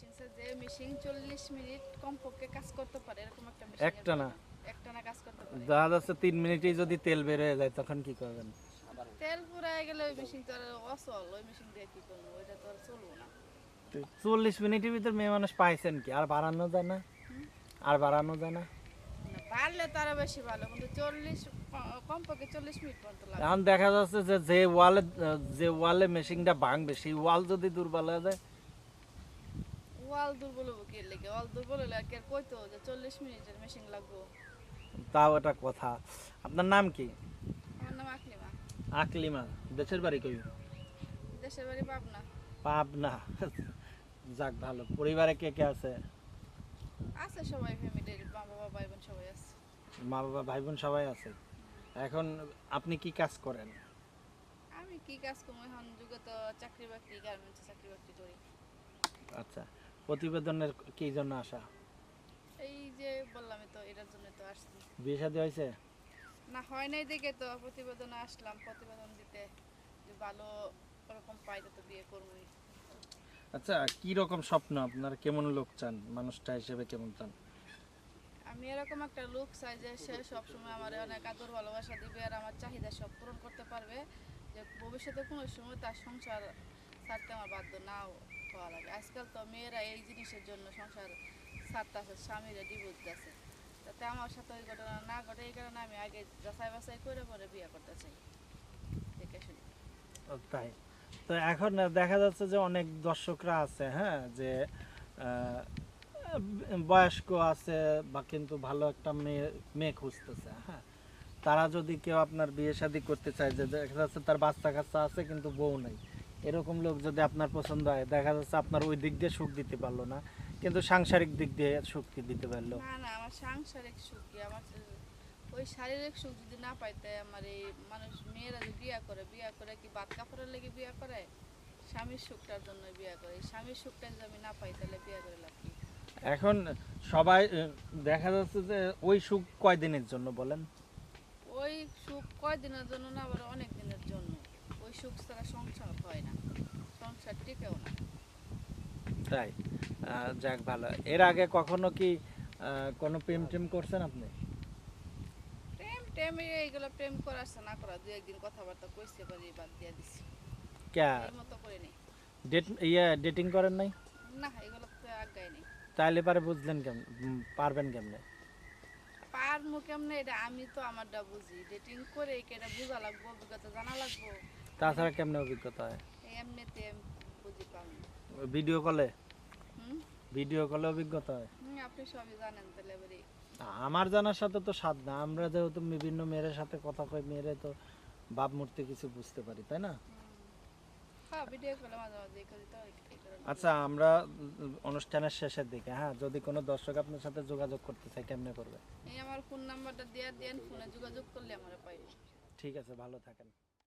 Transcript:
Machine যে machine চল্লিশ minute কমপক্ষে কাজ করতে পারে এরকম একটা মেশিন একটা না? একটা না কাজ করতে পারে। দেখা যাচ্ছে তিন মিনিটেই যদি তেল বের হয়ে যায় তখন কি করবেন? তেল গেলে ওই মেশিন তো আর অচল ওই মেশিন দিয়ে কি করব? ওইটা তো আর চলবো না। তো চল্লিশ মিনিটের ভিতর মেয়ে মানুষ পাইছেন কি? আর বাড়ানো যায় না? আর বাড়ানো যায় না? পারলে তো আরও বেশি ভালো কিন্তু চল্লিশ কমপক্ষে চল্লিশ মিনিট পর্যন্ত লাগে। এখন দেখা যাচ্ছে যে যে ওয়ালে যে ওয়ালে মেশিনটা ভাঙবে সেই ওয়াল যদি দুর্বল হয়ে যায় ওয়াল দুর্বল হব কি লেগে? ওয়াল দুর্বল হলে আর কি কইতো যে চল্লিশ মিনিটের মেশিন লাগবো? তাও এটা কথা। আপনার নাম কি? আমার নাম আকলিমা। আকলিমা দেশের বাড়ি কই? দেশের বাড়ি পাবনা। পাবনা। যাক ভালো। পরিবারে কে কে আছে? আছে সবাই ফ্যামিলির মা বাবা ভাই বোন সবাই আছে। মা বাবা ভাই বোন সবাই আছে? এখন আপনি কি কাজ করেন? আমি কি কাজ করি এখন যুগে তো চাকরি বাকরি গার্মেন্টসে চাকরি বাকরি করি। আচ্ছা। প্রতিবেদনের কি জন্য আসা? এই যে বললাম তো এটার জন্য তো আসছি। বিয়ে শাদী হয়েছে? না হয় নাই দেখে তো প্রতিবেদনে আসলাম প্রতিবেদন দিতে যে ভালো ওরকম পাই তো বিয়ে করবোই। আচ্ছা কি রকম স্বপ্ন? আপনার কেমন লোক চান? মানুষটা হিসেবে কেমন চান? আমি এরকম একটা লোক চাই যে সে সবসময় আমার অনেক আদর ভালোবাসা দিবে আর আমার চাহিদা সব পূরণ করতে পারবে। যে ভবিষ্যতে কোনো সময় তার সংসার ছাড়তে আমার বাধ্য নাও। হওয়া লাগে। আজকাল তো মেয়েরা এই জিনিসের জন্য সংসার ছাড়তে আছে স্বামীরা ডিভোর্স দিচ্ছে তাতে আমার সাথে ওই ঘটনা না ঘটে, এই কারণে আমি আগে যাচাই বাছাই করে পরে বিয়ে করতে চাই। দেখে শুনি। তাই। তো এখন দেখা যাচ্ছে যে অনেক দর্শকরা আছে হ্যাঁ যে বয়স্ক আছে বা কিন্তু ভালো একটা মেয়ে মেয়ে খুঁজতেছে হ্যাঁ। তারা যদি কেউ আপনার বিয়ে শাদী করতে চায়, যে দেখা যাচ্ছে তার বাচ্চা কাচ্চা আছে কিন্তু বউ নাই। এরকম লোক যদি আপনার পছন্দ হয় দেখা যাচ্ছে আপনার ওই দিক দিয়ে সুখ দিতে পারল না কিন্তু সাংসারিক দিক দিয়ে সুখ কি দিতে পারল। না না আমার সাংসারিক সুখ আমার ওই শারীরিক সুখ যদি না পাইতে আমার এই মানুষ মেয়েরা যে বিয়া করে বিয়া করে কি বাদ কাপড়ের লেগে বিয়া করে? স্বামীর সুখটার জন্য বিয়া করে। স্বামীর সুখটা যদি আমি না পাই তাহলে বিয়া করে লাভ কি? এখন সবাই দেখা যাচ্ছে যে ওই সুখ কয় দিনের জন্য বলেন? ওই সুখ কয় দিনের জন্য না আবার অনেক দিনের জন্য। সুখ ছাড়া সংসার হয় না। সংসার টিকেও না। তাই? যাক ভালো। এর আগে কখনো কি কোনো প্রেম টেম করছেন আপনি? প্রেম টেম এইগুলো প্রেম করা না করা দু একদিন কথাবার্তা কইতে পারি বাদ দিয়ে দিছি। ক্যা? মতো করে নেই। ডেট ইয়ে ডেটিং করেন নাই? না এগুলো তো আজ্ঞায় নেই। তাইলে পারে বুঝলেন কেমন পারবেন কেমনে? পার মুখ কেমনে এটা আমি তো আমারটা বুঝি। ডেটিং করে এটা বোঝা লাগবো অভিজ্ঞতা জানা লাগবো। তাছাড়া কেমনে অভিজ্ঞতা হয়? এমনিতে বুঝি পাবো ভিডিও কলে? হুম? ভিডিও কলে অভিজ্ঞতা হয়? আপনি সবই জানেন তাহলে এবারে। আমার জানার সাথে তো সাধ না আমরা যেহেতু বিভিন্ন মেয়ের সাথে কথা কই মেয়েরে তো ভাব মূর্তি কিছু বুঝতে পারি তাই না? হ্যাঁ আচ্ছা আমরা অনুষ্ঠানের শেষের দিকে হ্যাঁ? যদি কোনো দর্শক আপনার সাথে যোগাযোগ করতে চায় কেমনে করবে? এই আমার ফোন নাম্বারটা দিয়ে দেন ফোনে যোগাযোগ করলে আমার পাই ঠিক আছে ভালো থাকেন।